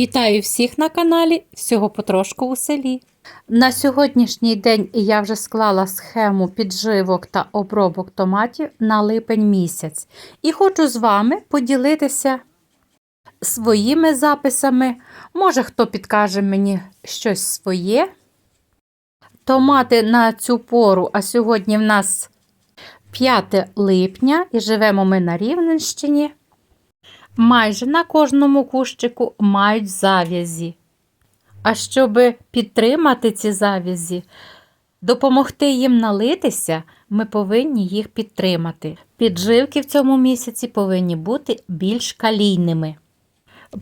Вітаю всіх на каналі Всього потрошку у селі. На сьогоднішній день я вже склала схему підживок та обробок томатів на липень місяць і хочу з вами поділитися своїми записами. Може, хто підкаже мені щось своє. Томати на цю пору, а сьогодні в нас 5 липня і живемо ми на Рівненщині. Майже на кожному кущику мають зав'язі. А щоб підтримати ці зав'язі, допомогти їм налитися, ми повинні їх підтримати. Підживки в цьому місяці повинні бути більш калійними.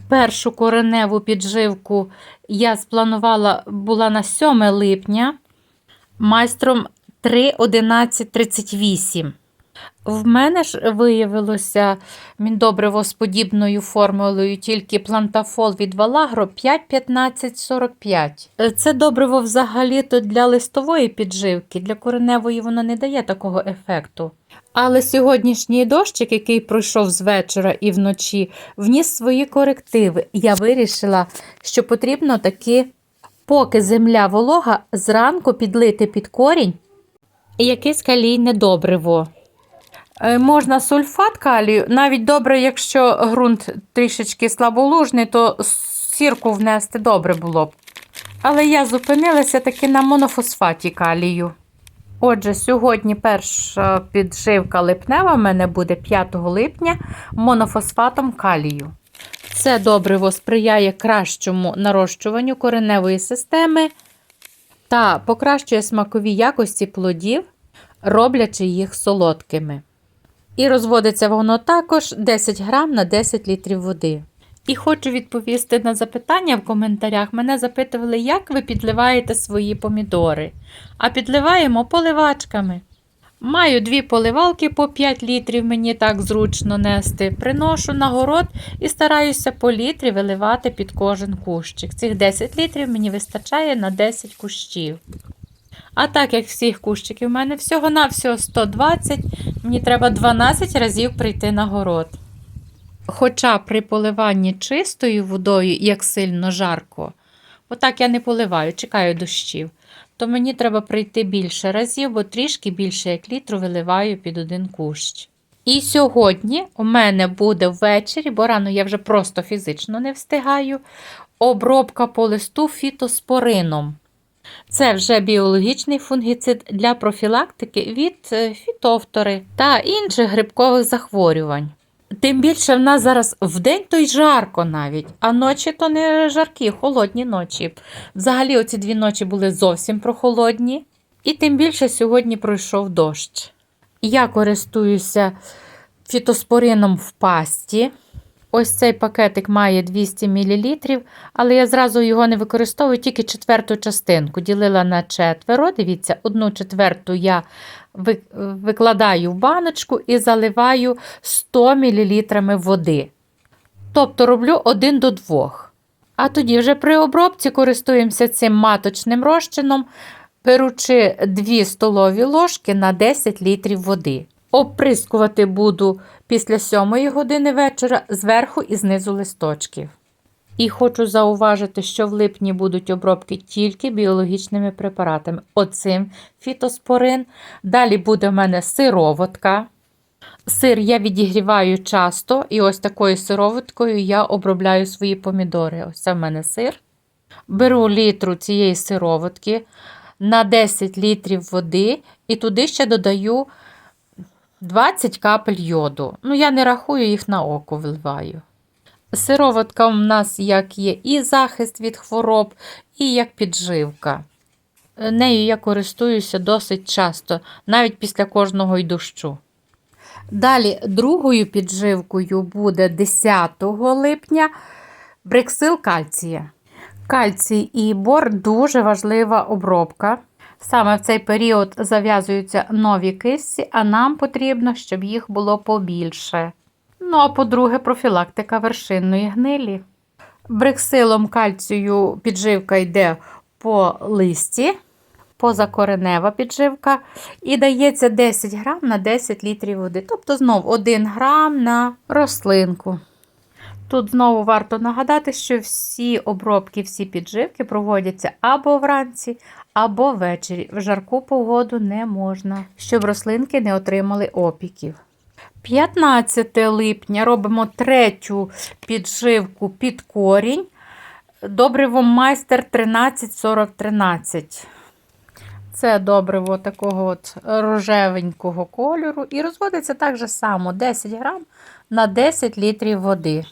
Першу кореневу підживку я спланувала була на 7 липня майстром 3.11.38. В мене ж виявилося міндобриво з формулою тільки плантафол від Валагро 5,15,45. Це добриво взагалі-то для листової підживки, для кореневої воно не дає такого ефекту. Але сьогоднішній дощик, який пройшов з вечора і вночі, вніс свої корективи. Я вирішила, що потрібно таки, поки земля волога, зранку підлити під корінь якесь калійне добриво. Е, Можна сульфат калію, навіть добре, якщо ґрунт трішечки слаболужний, то сірку внести добре було б. Але я зупинилася таки на монофосфаті калію. Отже, сьогодні перша підживка липнева в мене буде 5 липня монофосфатом калію. Це добриво сприяє кращому нарощуванню кореневої системи та покращує смакові якості плодів, роблячи їх солодкими. І розводиться воно також 10 грам на 10 літрів води. І хочу відповісти на запитання в коментарях. Мене запитували, як ви підливаєте свої помідори. А підливаємо поливачками. Маю дві поливалки по 5 літрів, мені так зручно нести. Приношу на город і стараюся по літрі виливати під кожен кущик. Цих 10 літрів мені вистачає на 10 кущів. А так як всіх кущиків у мене всього-навсього 120, мені треба 12 разів прийти на город. Хоча при поливанні чистою водою, як сильно жарко, отак я не поливаю, чекаю дощів, то мені треба прийти більше разів, бо трішки більше як літру виливаю під один кущ. І сьогодні у мене буде ввечері, бо рано я вже просто фізично не встигаю, обробка по листу фітоспорином. Це вже біологічний фунгіцид для профілактики від е, фітофтори та інших грибкових захворювань. Тим більше в нас зараз вдень то й жарко навіть, а ночі то не жаркі, холодні ночі. Взагалі, оці дві ночі були зовсім прохолодні. І тим більше сьогодні пройшов дощ. Я користуюся фітоспорином в пасті. Ось цей пакетик має 200 мл, але я зразу його не використовую, тільки четверту частинку. Ділила на четверо. Дивіться, одну четверту я викладаю в баночку і заливаю 100 мл води. Тобто роблю 1 до 2. А тоді вже при обробці користуємося цим маточним розчином, беручи 2 столові ложки на 10 літрів води. Оприскувати буду після 7 години вечора зверху і знизу листочків. І хочу зауважити, що в липні будуть обробки тільки біологічними препаратами. Оцим фітоспорин. Далі буде в мене сироватка. Сир я відігріваю часто, і ось такою сироваткою я обробляю свої помідори. Ось це в мене сир. Беру літру цієї сироватки на 10 літрів води, і туди ще додаю 20 капель йоду. Ну, я не рахую їх на око вливаю. Сироватка у нас як є і захист від хвороб, і як підживка. Нею я користуюся досить часто, навіть після кожного й дощу. Далі, другою підживкою буде 10 липня брексил кальція. Кальцій і бор дуже важлива обробка. Саме в цей період зав'язуються нові кисті, а нам потрібно, щоб їх було побільше. Ну, а по-друге, профілактика вершинної гнилі. Брексилом кальцію підживка йде по листі, позакоренева підживка, і дається 10 грам на 10 літрів води. Тобто, знов 1 грам на рослинку. Тут знову варто нагадати, що всі обробки, всі підживки проводяться або вранці, або ввечері. В жарку погоду не можна, щоб рослинки не отримали опіків. 15 липня робимо третю підживку під корінь. Добриво майстер 134013. Це добриво такого от рожевенького кольору. І розводиться так же само 10 грам на 10 літрів води.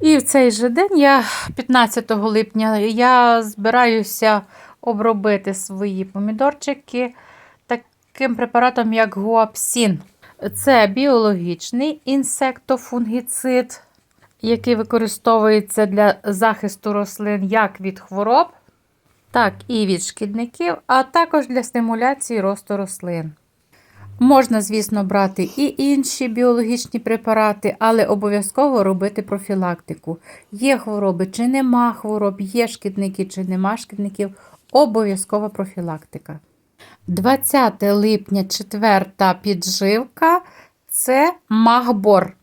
І в цей же день, я 15 липня, я збираюся обробити свої помідорчики таким препаратом, як гуапсін. Це біологічний інсектофунгіцид, який використовується для захисту рослин як від хвороб, так і від шкідників, а також для стимуляції росту рослин. Можна, звісно, брати і інші біологічні препарати, але обов'язково робити профілактику. Є хвороби чи нема хвороб, є шкідники чи нема шкідників. Обов'язкова профілактика. 20 липня, четверта підживка це магбор.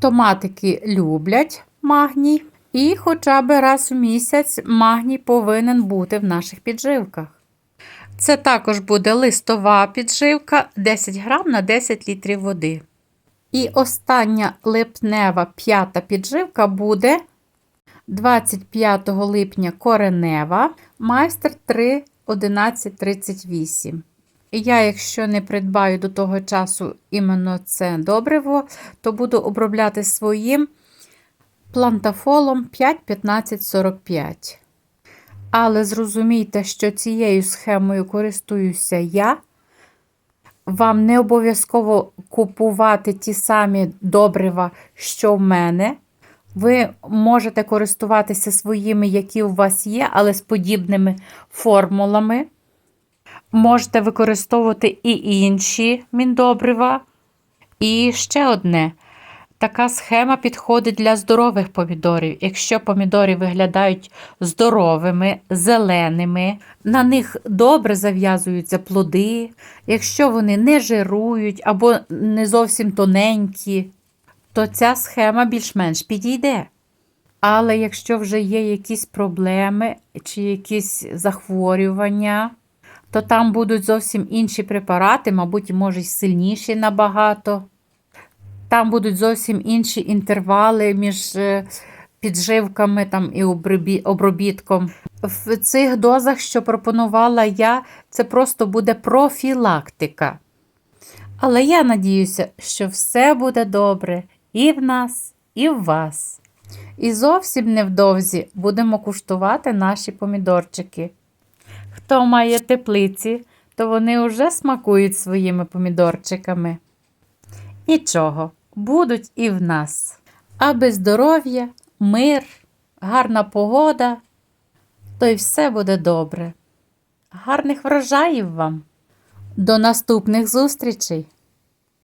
Томатики люблять магній, і хоча б раз у місяць магній повинен бути в наших підживках. Це також буде листова підживка 10 грам на 10 літрів води. І остання липнева п'ята підживка буде 25 липня коренева, майстер 3 1138. І я, якщо не придбаю до того часу іменно це добриво, то буду обробляти своїм плантафолом 5-15-45. Але зрозумійте, що цією схемою користуюся я. Вам не обов'язково купувати ті самі добрива, що в мене. Ви можете користуватися своїми, які у вас є, але з подібними формулами. Можете використовувати і інші міндобрива. І ще одне. Така схема підходить для здорових помідорів. Якщо помідори виглядають здоровими, зеленими, на них добре зав'язуються плоди, якщо вони не жирують або не зовсім тоненькі, то ця схема більш-менш підійде. Але якщо вже є якісь проблеми чи якісь захворювання, то там будуть зовсім інші препарати, мабуть, може, й сильніші набагато. Там будуть зовсім інші інтервали між е, підживками там, і обробітком. В цих дозах, що пропонувала я, це просто буде профілактика. Але я надіюся, що все буде добре і в нас, і в вас. І зовсім невдовзі будемо куштувати наші помідорчики. Хто має теплиці, то вони вже смакують своїми помідорчиками. Нічого, будуть і в нас. Аби здоров'я, мир, гарна погода, то й все буде добре. Гарних врожаїв вам! До наступних зустрічей!